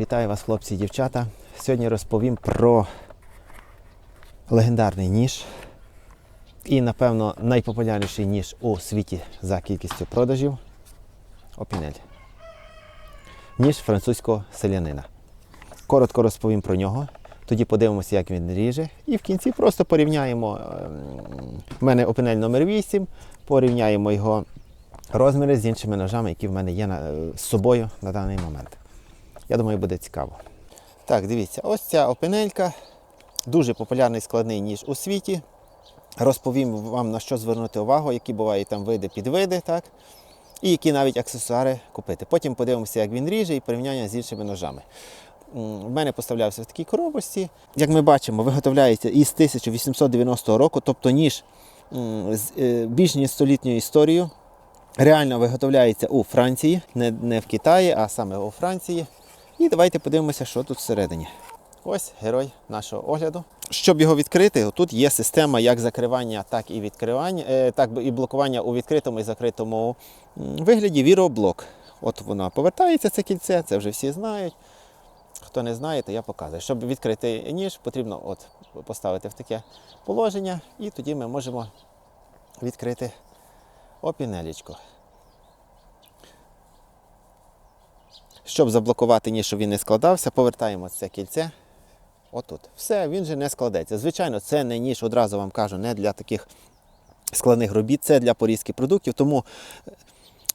Вітаю вас, хлопці і дівчата. Сьогодні розповім про легендарний ніж і, напевно, найпопулярніший ніж у світі за кількістю продажів Опінель. Ніж французького селянина. Коротко розповім про нього, тоді подивимося, як він ріже, і в кінці просто порівняємо. ем, В мене опінель номер 8 порівняємо його розміри з іншими ножами, які в мене є з собою на даний момент. Я думаю, буде цікаво. Так, дивіться, ось ця опинелька. Дуже популярний складний ніж у світі. Розповім вам на що звернути увагу, які бувають там види підвиди, так? І які навіть аксесуари купити. Потім подивимося, як він ріже і порівняння з іншими ножами. В мене поставлявся в такій коробочці. Як ми бачимо, виготовляється із 1890 року, тобто ніж з е, більш ніж столітньою історією. Реально виготовляється у Франції, не в Китаї, а саме у Франції. І давайте подивимося, що тут всередині. Ось герой нашого огляду. Щоб його відкрити, тут є система як закривання, так і відкривання, е, так і блокування у відкритому і закритому вигляді віроблок. От вона повертається, це кільце, це вже всі знають. Хто не знає, то я показую. Щоб відкрити ніж, потрібно от поставити в таке положення, і тоді ми можемо відкрити опінелічку. Щоб заблокувати ніж, щоб він не складався, повертаємо це кільце. Отут. Все, він же не складеться. Звичайно, це не ніж, одразу вам кажу, не для таких складних робіт, це для порізки продуктів. Тому е,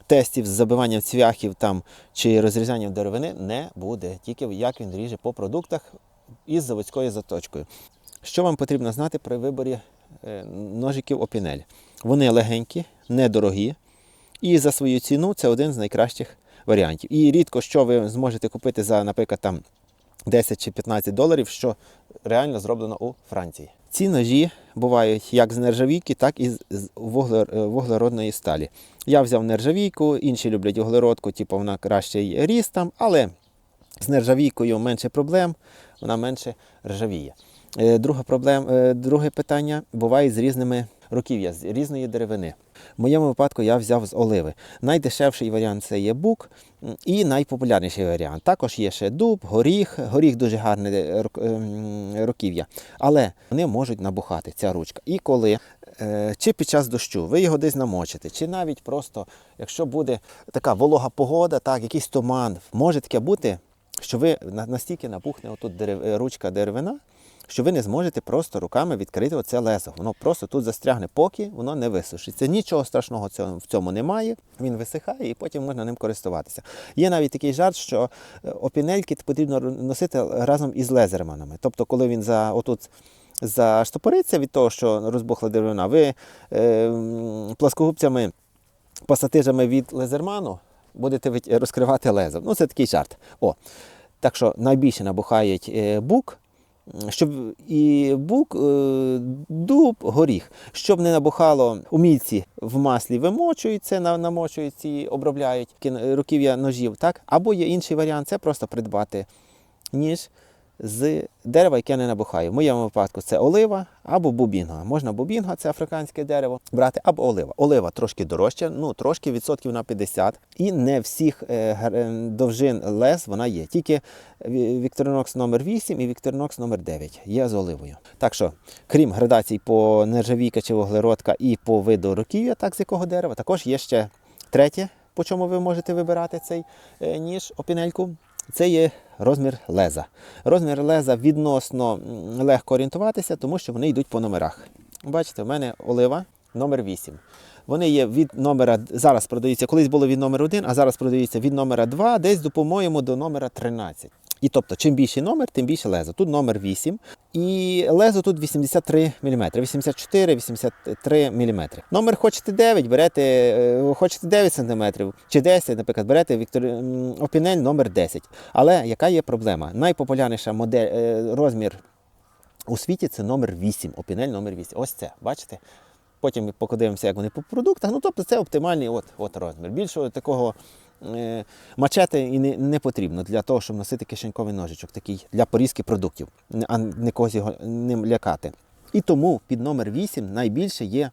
тестів з забиванням цвяхів там, чи розрізанням деревини не буде. Тільки як він ріже по продуктах із заводською заточкою. Що вам потрібно знати при виборі е, ножиків опінель? Вони легенькі, недорогі, і за свою ціну це один з найкращих варіантів. І рідко що ви зможете купити за, наприклад, там 10 чи 15 доларів, що реально зроблено у Франції. Ці ножі бувають як з нержавійки, так і з- е, вуглеродної сталі. Я взяв нержавійку, інші люблять вуглеродку, типу вона кращий ріст там, але з нержавійкою менше проблем, вона менше ржавіє. Е, Друга проблем, е, друге питання буває з різними руків'я, з різної деревини. В моєму випадку я взяв з оливи. Найдешевший варіант це є бук і найпопулярніший варіант. Також є ще дуб, горіх. Горіх дуже гарне е, руків'я, але вони можуть набухати, ця ручка. І коли е, чи під час дощу ви його десь намочите, чи навіть просто, якщо буде така волога погода, так, якийсь туман, може таке бути, що ви настільки набухне отут е, ручка деревина, що ви не зможете просто руками відкрити оце лезо. Воно просто тут застрягне, поки воно не висушиться. Нічого страшного в цьому немає. Він висихає і потім можна ним користуватися. Є навіть такий жарт, що е, опінельки потрібно носити разом із лезерманами. Тобто, коли він за отут. Заштопориться від того, що розбухла деревина, ви е, м, плоскогубцями пасатижами від лезерману будете розкривати лезо. Ну, це такий жарт. О. Так що найбільше набухають е, бук, щоб і бук, е, дуб, горіх. Щоб не набухало у мійці в маслі на- намочують ці, обробляють руків'я ножів. Так? Або є інший варіант це просто придбати ніж з дерева, яке не набухає. В моєму випадку це олива або бубінга. Можна бубінга, це африканське дерево, брати, або олива. Олива трошки дорожча, ну трошки відсотків на 50. І не всіх е, е, довжин лез вона є. Тільки Ві- Victorinox номер 8 і Victorinox номер 9 є з оливою. Так що, крім градацій по нержавійка чи вуглеродка і по виду руків'я, так з якого дерева, також є ще третє, по чому ви можете вибирати цей е, ніж, опінельку. Це є розмір леза. Розмір леза відносно легко орієнтуватися, тому що вони йдуть по номерах. Бачите, в мене олива номер 8. Вони є від номера, зараз продаються, колись було від номер 1, а зараз продаються від номера 2, десь, по-моєму, до номера 13. І тобто, чим більший номер, тим більше лезо. Тут номер 8. І лезо тут 83 мм, 84-83 мм. Номер хочете 9, берете, е, хочете 9 см чи 10, наприклад, берете Віктор Опінель номер 10. Але яка є проблема? Найпопулярніша модель, е, розмір у світі це номер 8, Опінель номер 8. Ось це, бачите? Потім ми подивимося, як вони по продуктах. Ну, тобто це оптимальний от, от розмір. Більшого такого е, мачети і не, не потрібно для того, щоб носити кишеньковий ножичок такий для порізки продуктів, а не когось його ним лякати. І тому під номер 8 найбільше є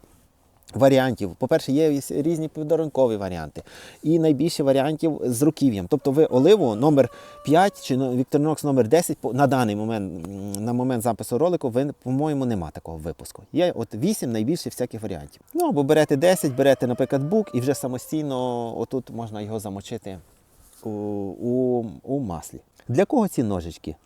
Варіантів. По-перше, є різні подарункові варіанти. І найбільше варіантів з руків'ям. Тобто ви оливу номер 5 чи Victorinox номер 10 на даний момент, на момент запису ролику, ви, по-моєму, нема такого випуску. Є от 8 найбільше всяких варіантів. Ну або берете 10, берете, наприклад, бук, і вже самостійно отут можна його замочити у, у, у маслі. Для кого ці ножички?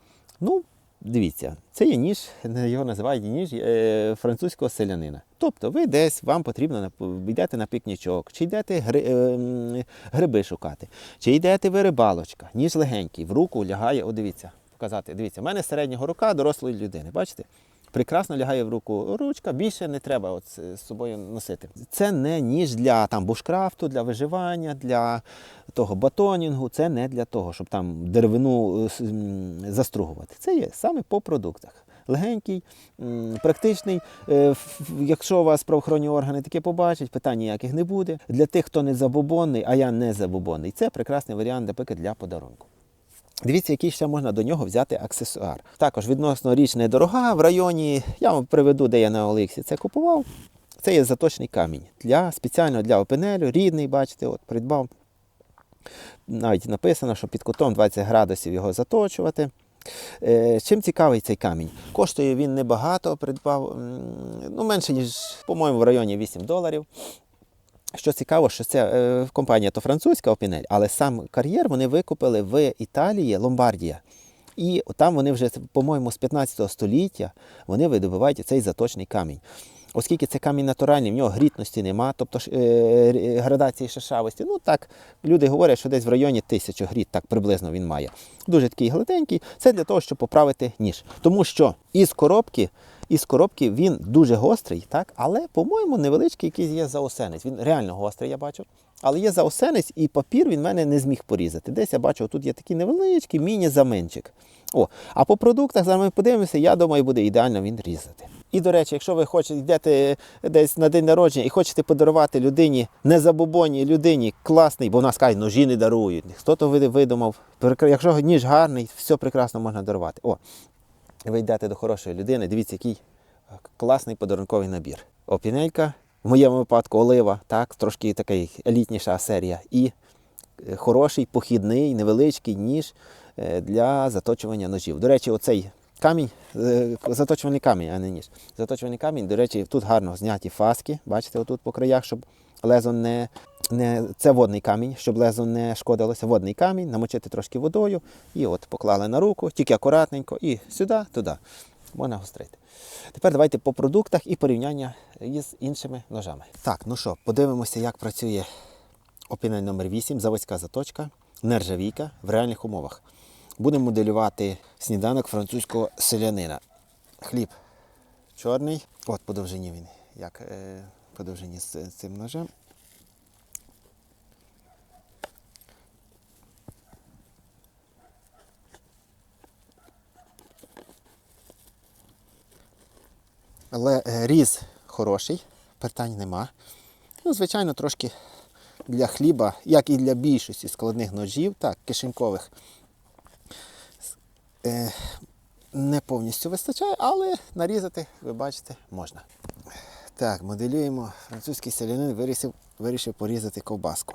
Ну, дивіться, це є ніж, його називають ніж е, французького селянина. Тобто ви десь вам потрібно йдете на пікнічок, чи йдете гри, е, гриби шукати, чи йдете ви рибалочка, ніж легенький, в руку лягає, о, дивіться, показати. Дивіться, в мене середнього рука дорослої людини, бачите? Прекрасно лягає в руку ручка, більше не треба от з собою носити. Це не ніж для там бушкрафту, для виживання, для того батонінгу. Це не для того, щоб там деревину е, застругувати. Це є саме по продуктах. Легенький, практичний. Е, Якщо у вас правоохоронні органи таке побачать, питань ніяких не буде. Для тих, хто не забобонний, а я не забобонний, це прекрасний варіант, наприклад, для подарунку. Дивіться, який ще можна до нього взяти аксесуар. Також відносно річ недорога в районі. Я вам приведу, де я на Олексі це купував. Це є заточний камінь для спеціально для опенелю, рідний, бачите, от придбав. Навіть написано, що під кутом 20 градусів його заточувати. Е, Чим цікавий цей камінь? Коштує він небагато, придбав ну, менше, ніж, по-моєму, в районі 8 доларів. Що цікаво, що це е, компанія то французька Опінель, але сам кар'єр вони викупили в Італії, Ломбардія. І там вони вже, по-моєму, з 15 століття вони видобувають цей заточний камінь. Оскільки це камінь натуральний, в нього грітності нема, тобто е, р- градації шершавості. Ну так, люди говорять, що десь в районі тисячі гріт, так приблизно він має. Дуже такий гладенький. Це для того, щоб поправити ніж. Тому що із коробки, із коробки він дуже гострий, так, але, по-моєму, невеличкий якийсь є заосенець. Він реально гострий, я бачу. Але є заосенець, і папір він мене не зміг порізати. Десь я бачу, тут є такий невеличкий міні-заменчик. О, а по продуктах зараз ми подивимося, я думаю, буде ідеально він різати. І до речі, якщо ви хочете йдете десь на день народження і хочете подарувати людині незабобонній людині класний, бо в нас кажуть, ножі не дарують. Хто то видумав, якщо ніж гарний, все прекрасно можна дарувати. О, ви йдете до хорошої людини, дивіться, який класний подарунковий набір. Опінелька, в моєму випадку олива, так, трошки така елітніша серія. І е, хороший похідний, невеличкий ніж е, для заточування ножів. До речі, оцей камінь, е, заточувальний камінь, а не ніж. Заточувальний камінь, до речі, тут гарно зняті фаски, бачите, отут по краях, щоб лезо не, не. Це водний камінь, щоб лезо не шкодилося. Водний камінь, намочити трошки водою і от поклали на руку, тільки акуратненько, і сюди, туди. Можна гострити. Тепер давайте по продуктах і порівняння із іншими ножами. Так, ну що, подивимося, як працює опінель номер 8 заводська заточка, нержавійка в реальних умовах. Будемо моделювати сніданок французького селянина. Хліб чорний. От по довжині він, як е, по довжині з з цим ножем. Але е, різ хороший, питань нема. Ну, звичайно, трошки для хліба, як і для більшості складних ножів, так, кишенькових, не повністю вистачає, але нарізати, ви бачите, можна. Так, моделюємо. Французький селянин вирішив, вирішив порізати ковбаску.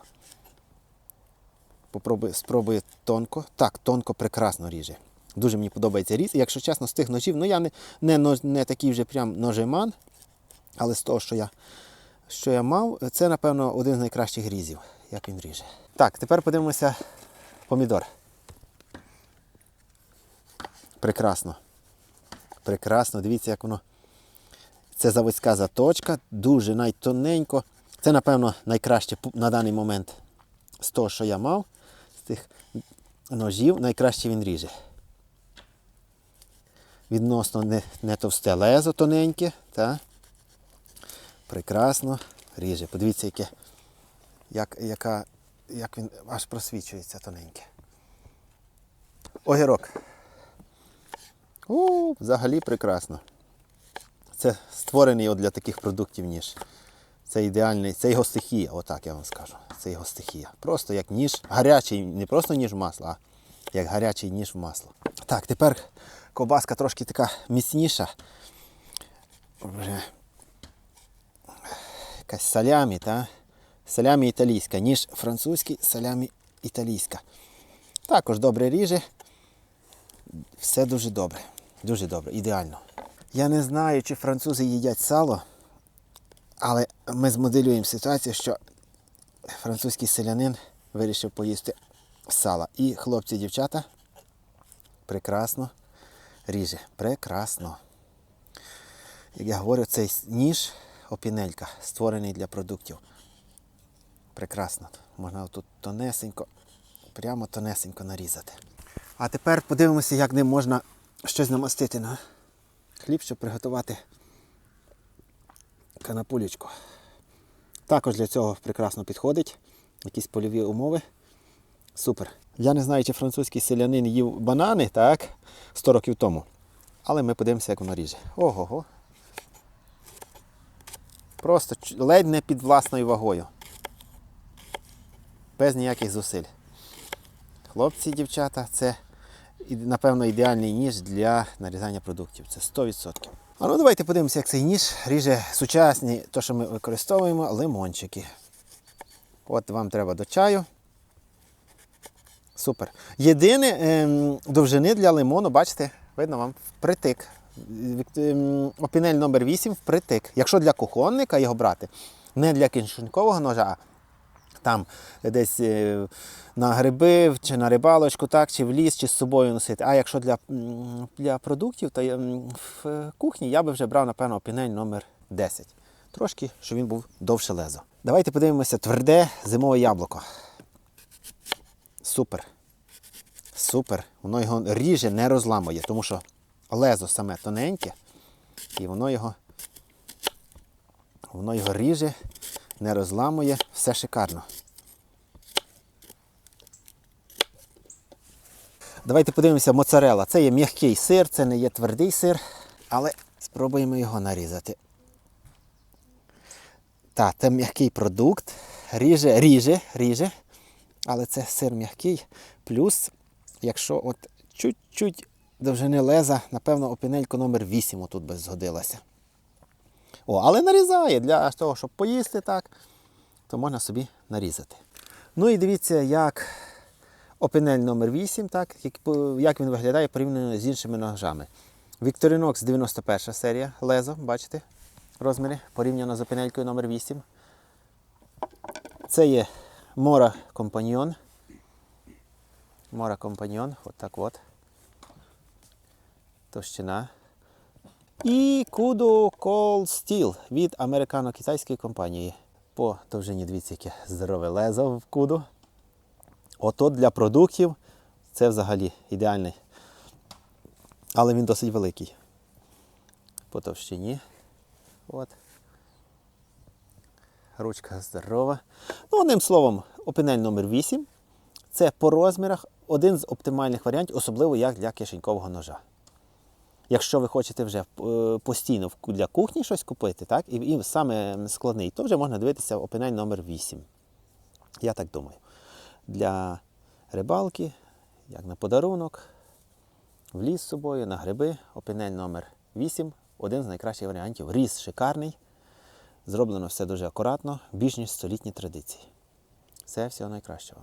Попробую, спробую тонко. Так, тонко прекрасно ріже. Дуже мені подобається різ. Якщо чесно, з тих ножів, ну я не, не, не такий вже прям ножеман, але з того, що я, що я мав, це, напевно, один з найкращих різів, як він ріже. Так, тепер подивимося помідор. Прекрасно. Прекрасно. Дивіться, як воно. Це заводська заточка, дуже найтоненько. Це, напевно, найкраще на даний момент з того, що я мав, з тих ножів, найкраще він ріже. Відносно не, не товсте лезо тоненьке. Та? Прекрасно ріже. Подивіться, яке, як, яка, як він аж просвічується тоненьке. Огірок. Взагалі прекрасно. Це створений от для таких продуктів ніж. Це ідеальний, це його стихія, отак я вам скажу. Це його стихія. Просто як ніж, гарячий, не просто ніж в масло, а як гарячий ніж в масло. Так, тепер ковбаска трошки така міцніша. Вже якась салямі, та? салямі італійська, ніж французький салямі італійська. Також добре ріже. Все дуже добре. Дуже добре, ідеально. Я не знаю, чи французи їдять сало, але ми змоделюємо ситуацію, що французький селянин вирішив поїсти сала. І хлопці, дівчата прекрасно ріже. Прекрасно. Як я говорю, цей ніж опінелька, створений для продуктів. Прекрасно. Можна тут тонесенько, прямо тонесенько нарізати. А тепер подивимося, як ним можна щось намастити на хліб, щоб приготувати канапулечку. Також для цього прекрасно підходить. Якісь польові умови. Супер. Я не знаю, чи французький селянин їв банани, так, 100 років тому. Але ми подивимося, як воно ріже. Ого-го. Просто ледь не під власною вагою. Без ніяких зусиль. Хлопці, дівчата, це напевно ідеальний ніж для нарізання продуктів. Це 100%. А ну давайте подивимося, як цей ніж ріже сучасні, то, що ми використовуємо, лимончики. От вам треба до чаю. Супер. Єдине ем, довжини для лимону, бачите, видно вам впритик. Ем, Опінель номер 8 впритик. Якщо для кухонника його брати, не для кишенькового ножа, там десь е, на гриби чи на рибалочку, так, чи в ліс, чи з собою носити. А якщо для, для продуктів, то в кухні я би вже брав, напевно, опінель номер 10. Трошки, щоб він був довше лезо. Давайте подивимося тверде зимове яблуко. Супер. Супер. Воно його ріже, не розламує, тому що лезо саме тоненьке, і воно його, воно його ріже, не розламує, все шикарно. Давайте подивимося моцарела. Це є м'який сир, це не є твердий сир, але спробуємо його нарізати. Так, це м'який продукт. Ріже, ріже, ріже. Але це сир м'який. Плюс, якщо от чуть-чуть довжини леза, напевно, опінелька номер 8 отут би згодилася. О, але нарізає для того, щоб поїсти так, то можна собі нарізати. Ну і дивіться, як опінель номер 8, так, як, він виглядає порівняно з іншими ножами. Victorinox 91 серія лезо, бачите, розміри, порівняно з опінелькою номер 8. Це є Мора Компаньйон. Мора Компаньйон, от так от. Товщина. І Kudo Cold Steel від американо-китайської компанії. По довжині дивіться, яке здорове лезо в куду. Ото для продуктів це взагалі ідеальний. Але він досить великий. По товщині. От. Ручка здорова. Ну, одним словом, опінель номер 8 це по розмірах один з оптимальних варіантів, особливо як для кишенькового ножа. Якщо ви хочете вже е, постійно для кухні щось купити, так, і, і саме складний, то вже можна дивитися опінель номер 8. Я так думаю. Для рибалки, як на подарунок, в ліс з собою, на гриби, опінель номер 8 один з найкращих варіантів. Різ шикарний. Зроблено все дуже акуратно, більш ніж столітні традиції. Все, всього найкращого.